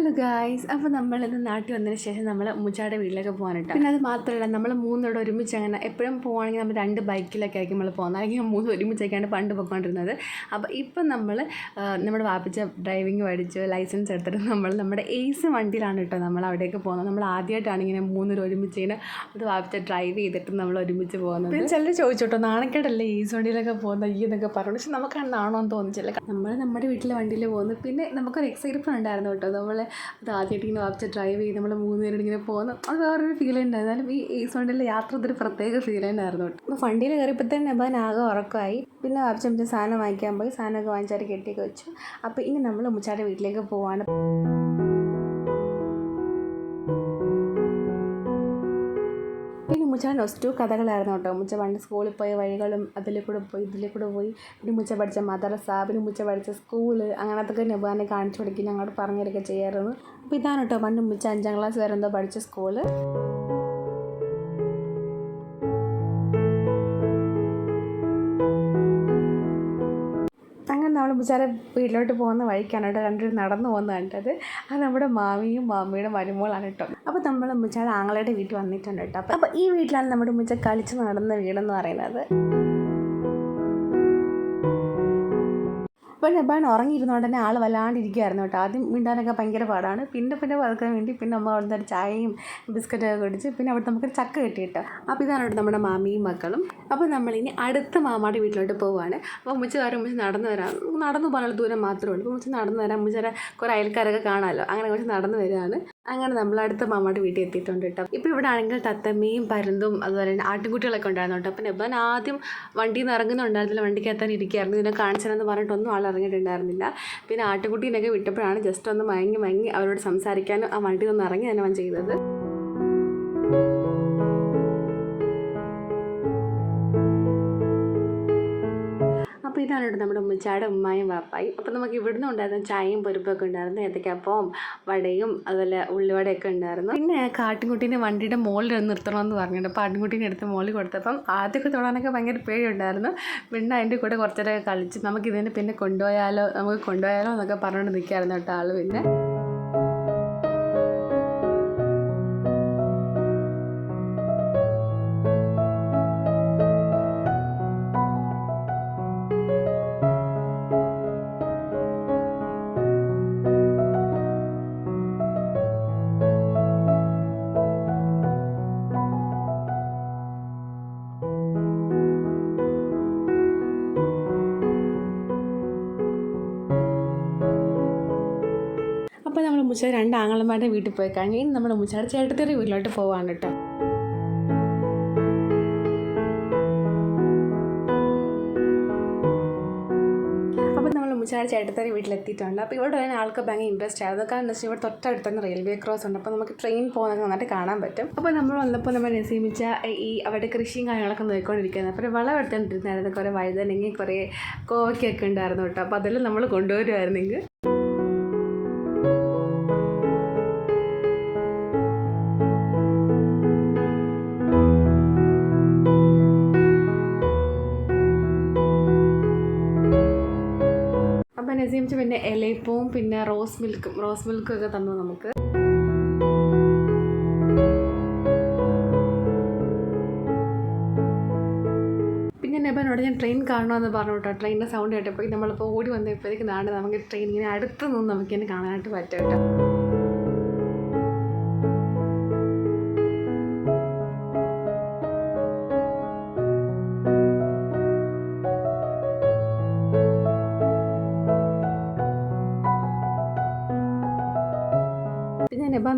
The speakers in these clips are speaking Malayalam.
ഹലോ ഗായ്സ് അപ്പോൾ നമ്മളിന്ന് നാട്ടിൽ വന്നതിന് ശേഷം നമ്മൾ മുജാടെ വീട്ടിലൊക്കെ പോകാനുണ്ട് പിന്നെ അത് മാത്രമല്ല നമ്മൾ മൂന്നോടെ ഒരുമിച്ച് അങ്ങനെ എപ്പോഴും പോകുകയാണെങ്കിൽ നമ്മൾ രണ്ട് ബൈക്കിലൊക്കെ ആയിരിക്കും നമ്മൾ പോകുന്നത്. അല്ലെങ്കിൽ മൂന്ന് ഒരുമിച്ചൊക്കെയാണ് പണ്ട് പോയിക്കൊണ്ടിരുന്നത്. അപ്പോൾ ഇപ്പം നമ്മൾ നമ്മുടെ വാപ്പിച്ച ഡ്രൈവിംഗ് പഠിച്ച് ലൈസൻസ് എടുത്തിട്ട് നമ്മൾ നമ്മുടെ ഏസ് വണ്ടിയിലാണ് കേട്ടോ നമ്മൾ അവിടേക്ക് പോകുന്നത്. നമ്മൾ ആദ്യമായിട്ടാണ് ഇങ്ങനെ മൂന്നൂർ ഒരുമിച്ച് ഇങ്ങനെ അത് വാപ്പിച്ച ഡ്രൈവ് ചെയ്തിട്ട് നമ്മൾ ഒരുമിച്ച് പോകുന്നത്. പിന്നെ ചിലർ ചോദിച്ചോട്ടോ നാണക്കേടല്ലേ ഏസ് വണ്ടിയിലൊക്കെ പോകുന്നത് ഈ എന്നൊക്കെ പറഞ്ഞു. പക്ഷെ നമുക്കാണ് നാണോ എന്ന് തോന്നിച്ചില്ല. നമ്മൾ നമ്മുടെ വീട്ടിലെ വണ്ടിയിൽ പോകുന്നു. പിന്നെ നമുക്കൊരു എക്സൈറ്റ്മെന്റ് ഉണ്ടായിരുന്നു കേട്ടോ നമ്മൾ അത് ആദ്യമായിട്ട് ഇങ്ങനെ വാപ്പിച്ച് ഡ്രൈവ് ചെയ്ത് നമ്മൾ മൂന്ന് പേരും ഇങ്ങനെ പോകുന്നു അത് വേറൊരു ഫീൽ ഉണ്ടായിരുന്നാലും ഈ ഏസ് വണ്ടിയിലെ യാത്ര ഇതൊരു പ്രത്യേക ഫീൽ കേട്ടോ അപ്പോൾ വണ്ടിയിൽ കയറിയപ്പോൾ തന്നെ അപ്പോൾ ആകെ ഉറക്കമായി. പിന്നെ വാപ്പിച്ച നമ്മൾ സാധനം വാങ്ങിക്കാൻ പോയി. സാധനമൊക്കെ വാങ്ങിച്ചാൽ കെട്ടിയൊക്കെ വെച്ചു. അപ്പോൾ ഇനി നമ്മൾ ഉമ്മച്ചാടെ വീട്ടിലേക്ക് പോവാണ്. മുച്ച നൊസ്റ്റു കഥകളായിരുന്നു കേട്ടോ. മുച്ച പണ്ട് സ്കൂളിൽ പോയ വഴികളും അതിൽ കൂടെ പോയി ഇതിൽ കൂടെ പോയി. പിന്നെ മുച്ച പഠിച്ച മദ്രസ പിന്നെ മുച്ച പഠിച്ച സ്കൂൾ അങ്ങനത്തൊക്കെ നെബാനെ കാണിച്ചു കൊടുക്കുകയും ഞങ്ങളോട് പറഞ്ഞു തരിക ചെയ്യായിരുന്നു അപ്പോൾ ഇതാണ് കേട്ടോ പണ്ട് മുച്ച അഞ്ചാം ക്ലാസ് വരെ എന്തോ പഠിച്ച സ്കൂൾ നമ്മൾ വീട്ടിലോട്ട് പോകുന്ന വഴിക്കാണ് കേട്ടോ രണ്ടുപേരും നടന്നു പോകുന്നത് കണ്ടത്. അത് നമ്മുടെ മാമിയും മാമിയുടെ മരുമോളാണ് കേട്ടോ. അപ്പോൾ നമ്മൾ മുച്ചാടെ ആങ്ങളയുടെ വീട്ടിൽ വന്നിട്ടുണ്ട് കേട്ടോ. അപ്പോൾ ഈ വീട്ടിലാണ് നമ്മുടെ ഉമ്മച്ച കളിച്ച് നടന്ന വീടെന്ന് പറയുന്നത്. അപ്പോൾ നബാൻ ഉറങ്ങിയിരുന്നോണ്ട് തന്നെ ആൾ വല്ലാണ്ടിരിക്കുമായിരുന്നു കേട്ടോ. ആദ്യം മിണ്ടാനൊക്കെ ഭയങ്കര പാടാണ്. പിന്നെ പിന്നെ വളർക്കാൻ വേണ്ടി പിന്നെ അമ്മ അവിടുന്ന് ഒരു ചായയും ബിസ്ക്കറ്റൊക്കെ കുടിച്ച് പിന്നെ അവിടെ നമുക്ക് ചക്ക കിട്ടി കേട്ടോ. അപ്പോൾ ഇതാണ് കേട്ടോ നമ്മുടെ മാമിയും മക്കളും. അപ്പോൾ നമ്മളിനി അടുത്ത മാമാടെ വീട്ടിലോട്ട് പോവുകയാണ് അപ്പോൾ ഉമ്മച്ച് കാര്യം ഉമ്മച്ച് നടന്നു വരാം നടന്നു പോകാനുള്ള ദൂരം മാത്രമേ ഉള്ളൂ. അപ്പോൾ ഉമ്മച്ച് നടന്നു വരാം ഉമ്മച്ചാരെ കുറേ അയൽക്കാരൊക്കെ കാണാമല്ലോ അങ്ങനെ കുറച്ച് നടന്നു വരികയാണ് അങ്ങനെ നമ്മൾ അടുത്ത മാമാടെ വീട്ടിൽ എത്തിയിട്ടുണ്ട് കേട്ടോ. ഇപ്പോൾ ഇവിടെ ആണെങ്കിൽ തത്തമ്മയും പരുന്തും അതുപോലെ തന്നെ ആട്ടിൻകുട്ടികളൊക്കെ ഉണ്ടായിരുന്നു കേട്ടോ. അപ്പം നെബൻ ആദ്യം വണ്ടിയിൽ നിന്ന് ഇറങ്ങുന്നുണ്ടായിരുന്നില്ല വണ്ടിക്ക് എത്താൻ ഇരിക്കുകയായിരുന്നു. ഇതിനെ കാണിച്ചതെന്ന് പറഞ്ഞിട്ടൊന്നും ആൾ ഇറങ്ങിയിട്ടുണ്ടായിരുന്നില്ല. പിന്നെ ആട്ടുകുട്ടീനൊക്കെ വിട്ടപ്പോഴാണ് ജസ്റ്റ് ഒന്ന് മയങ്ങി മയങ്ങി അവരോട് സംസാരിക്കാനും ആ വണ്ടിയിൽ നിന്ന് ഇറങ്ങി തന്നെ അവൻ ചെയ്തത്. ഇതാണ് നമ്മുടെ ഉമ്മച്ചാടെ ഉമ്മായും വാപ്പായി. അപ്പോൾ നമുക്ക് ഇവിടുന്ന് ഉണ്ടായിരുന്ന ചായയും പരിപ്പൊക്കെ ഉണ്ടായിരുന്നു. ഏത്തക്കപ്പവും വടയും അതുപോലെ ഉള്ളിവടയൊക്കെ ഉണ്ടായിരുന്നു. പിന്നെ കാട്ടിൻകുട്ടീനെ വണ്ടിയുടെ മുകളിൽ നിർത്തണമെന്ന് പറഞ്ഞിട്ട് അപ്പോൾ ആട്ടിൻകുട്ടീനെ എടുത്ത് മുകളിൽ കൊടുത്തപ്പം ആദ്യമൊക്കെ തൊടാനൊക്കെ ഭയങ്കര പേടിയുണ്ടായിരുന്നു. പിന്നെ അതിന്റെ കൂടെ കുറച്ചേരൊക്കെ കളിച്ച് നമുക്ക് ഇതിനെ പിന്നെ കൊണ്ടുപോയാലോ നമുക്ക് കൊണ്ടുപോയാലോ എന്നൊക്കെ പറഞ്ഞുകൊണ്ട് നിൽക്കായിരുന്നു കേട്ടോ ആൾ പിന്നെ. അപ്പോൾ നമ്മൾ മുച്ച രണ്ട് ആങ്ങളമാരുടെ വീട്ടിൽ പോയി കഴിഞ്ഞ് ഇനി നമ്മുടെ ഉമ്മച്ചാർ ചേട്ടത്തിയുടെ വീട്ടിലോട്ട് പോവാണ് കേട്ടോ. അപ്പോൾ നമ്മൾ വീട്ടിലെത്തിയിട്ടുണ്ട്. അപ്പോൾ ഇവിടെ വരുന്ന ആൾക്ക് ഭയങ്കര ഇൻട്രസ്റ്റ് ആയിരുന്നു. കാരണം വെച്ചാൽ ഇവിടെ തൊട്ടടുത്ത് തന്നെ റെയിൽവേ ക്രോസ് ഉണ്ട്. അപ്പോൾ നമുക്ക് ട്രെയിൻ പോകുന്നത് നന്നായിട്ട് കാണാൻ പറ്റും. അപ്പോൾ നമ്മൾ വന്നപ്പോൾ നമ്മൾ നസീമിച്ച ഈ അവരുടെ കൃഷിയും കാര്യങ്ങളൊക്കെ നോക്കിക്കൊണ്ടിരിക്കുന്നത് അപ്പോൾ വളമെടുത്തോണ്ടിരുന്നായിരുന്നു കുറേ വഴുതനങ്ങി കുറേ കോവയ്ക്കൊക്കെ ഉണ്ടായിരുന്നു കേട്ടോ. അപ്പോൾ അതെല്ലാം നമ്മൾ കൊണ്ടുവരുമായിരുന്നെങ്കിൽ പിന്നെ പിന്നെ റോസ് മിൽക്കും. റോസ് മിൽക്കും ഒക്കെ തന്നു നമുക്ക്. നെബനോട് ഞാൻ ട്രെയിൻ കാണണമെന്ന് പറഞ്ഞു കേട്ടോ ട്രെയിനിന്റെ സൗണ്ട് കേട്ടപ്പോൾ നമ്മളിപ്പോൾ ഓടി വന്നപ്പോഴേക്കും നാട് നമുക്ക് ട്രെയിൻ ഇങ്ങനെ അടുത്ത് നിന്ന് നമുക്ക് തന്നെ കാണാനായിട്ട് പറ്റും കേട്ടോ.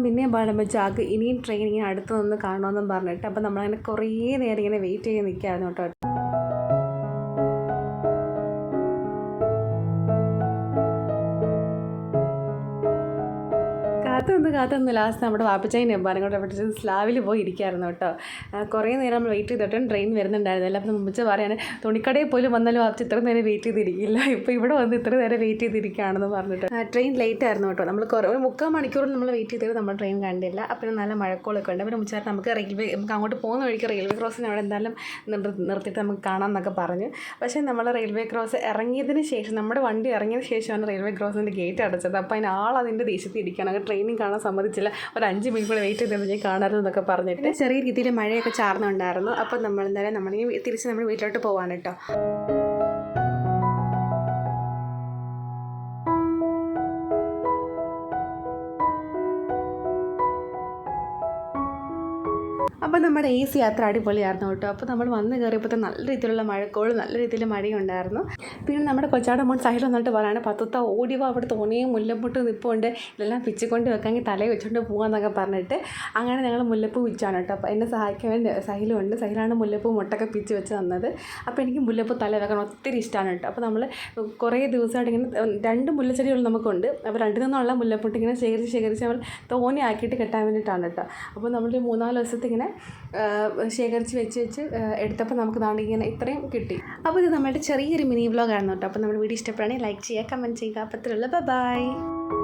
പിന്നെയും പാടാൻ വെച്ചു ഇനിയും ട്രെയിൻ ഇങ്ങനെ അടുത്ത് നിന്ന് കാണണമെന്നും പറഞ്ഞിട്ട് അപ്പം നമ്മളങ്ങനെ കുറേ നേരം ഇങ്ങനെ വെയിറ്റ് ചെയ്ത് നിൽക്കുകയായിരുന്നു കേട്ടോ. കാത്തൊന്ന് കാത്തൊന്ന് ലാസ്റ്റ് നമ്മുടെ വാപ്പച്ചായിനെ നെമ്പാനും കൂടെ പഠിച്ച് സ്ലാവിൽ പോയി ഇരിക്കായിരുന്നു കേട്ടോ. കുറേ നേരം നമ്മൾ വെയിറ്റ് ചെയ്തിട്ടും ട്രെയിൻ വരുന്നുണ്ടായിരുന്നില്ല അപ്പം മുമ്പ് പറയാണ് തുണിക്കടയിൽ പോലും വന്നാലും വാപ്പച്ച ഇത്ര നേരം വെയിറ്റ് ചെയ്തിരിക്കില്ല. ഇപ്പോൾ ഇവിടെ വന്ന് ഇത്ര നേരം വെയിറ്റ് ചെയ്തിരിക്കുകയാണെന്ന് പറഞ്ഞിട്ട്. ട്രെയിൻ ലേറ്റ് ആയിരുന്നു കേട്ടോ. നമ്മൾ കുറേ ഒരു മുക്കാൽ മണിക്കൂർ നമ്മൾ വെയിറ്റ് ചെയ്തിട്ട് നമ്മൾ ട്രെയിൻ കണ്ടില്ല. അപ്പം നല്ല മഴക്കോളൊക്കെ ഉണ്ട്. പിന്നെ മുച്ചാർ നമുക്ക് റെയിൽവേ നമുക്ക് അങ്ങോട്ട് പോകുന്ന വഴിക്ക് റെയിൽവേ ക്രോസിന് അവിടെ എന്തായാലും നിർ- നിർത്തിയിട്ട് നമുക്ക് കാണാമെന്നൊക്കെ പറഞ്ഞു. പക്ഷേ നമ്മൾ റെയിൽവേ ക്രോസ് ഇറങ്ങിയതിന് ശേഷം നമ്മുടെ വണ്ടി ഇറങ്ങിയതിന് ശേഷമാണ് റെയിൽവേ ക്രോസിന്റെ ഗേറ്റ് അടച്ചത്. അപ്പോൾ അതിന് ആൾ അതിന്റെ ദേശത്ത് ഇരിക്കുകയാണ് ട്രെയിനിങ് കാണാൻ സമ്മതിച്ചില്ല. ഒരു അഞ്ച് മിനിറ്റ് കൂടെ വെയിറ്റ് ഞാൻ കാണാറുണ്ട് എന്നൊക്കെ പറഞ്ഞിട്ട്. ചെറിയ രീതിയിൽ മഴയൊക്കെ ചാർന്നുണ്ടായിരുന്നു. അപ്പോൾ നമ്മൾ എന്തായാലും നമ്മളിനി തിരിച്ച് നമ്മൾ വീട്ടിലോട്ട് പോകാൻ കേട്ടോ അപ്പോൾ നമ്മുടെ സി യാത്ര അടിപൊളിയായിരുന്നു കേട്ടോ. അപ്പോൾ നമ്മൾ വന്ന് കയറിയപ്പോൾ നല്ല രീതിയിലുള്ള മഴക്കോളും നല്ല രീതിയിൽ മഴയുണ്ടായിരുന്നു. പിന്നെ നമ്മുടെ കൊച്ചാടെ മോൻ സൈഡിൽ വന്നിട്ട് പറയാണ് പത്തത്ത ഓടിവാ അവിടെ തോണിയും മുല്ലപ്പൊട്ടും നിൽപ്പുണ്ട് ഇതെല്ലാം പിച്ചിക്കൊണ്ട് വെക്കാമെങ്കിൽ തലയിൽ വെച്ചുകൊണ്ട് പോകാമെന്നൊക്കെ പറഞ്ഞിട്ട് അങ്ങനെ ഞങ്ങൾ മുല്ലപ്പൂ പിച്ചാണ് കേട്ടോ. അപ്പോൾ എന്നെ സഹായിക്കാൻ വേണ്ടി സഹിലുണ്ട് സഹിലാണ് മുല്ലപ്പൂ മുട്ടൊക്കെ പിച്ച് വെച്ച് തന്നത്. അപ്പോൾ എനിക്ക് മുല്ലപ്പൂ തല വെക്കാൻ ഒത്തിരി ഇഷ്ടമാണ് കേട്ടോ. അപ്പോൾ നമ്മൾ കുറേ ദിവസമായിട്ട് ഇങ്ങനെ രണ്ട് മുല്ലച്ചെടികൾ നമുക്കുണ്ട്. അപ്പോൾ രണ്ടിൽ നിന്നുള്ള മുല്ലപ്പൊട്ട് ഇങ്ങനെ ശേഖരിച്ച് ശേഖരിച്ച് നമ്മൾ തോനെ ആക്കിയിട്ട് കെട്ടാൻ വേണ്ടിയിട്ടാണ് കേട്ടോ. അപ്പോൾ നമ്മൾ മൂന്നാൽ ദിവസത്തെ ഇങ്ങനെ ആ, ശേഖരിച്ച് വെച്ച് വെച്ച് എടുത്തപ്പോൾ നമുക്ക് നാളെ ഇങ്ങനെ ഇത്രയും കിട്ടി. അപ്പോൾ ഇത് നമ്മുടെ ചെറിയൊരു മിനി വ്ലോഗ് ആയിരുന്നു കേട്ടോ. അപ്പോൾ നമ്മുടെ വീഡിയോ ഇഷ്ടപ്പെടുകയാണെങ്കിൽ ലൈക്ക് ചെയ്യുക കമന്റ് ചെയ്യുക. അപ്പോൾ അത്രയുള്ള ബൈ.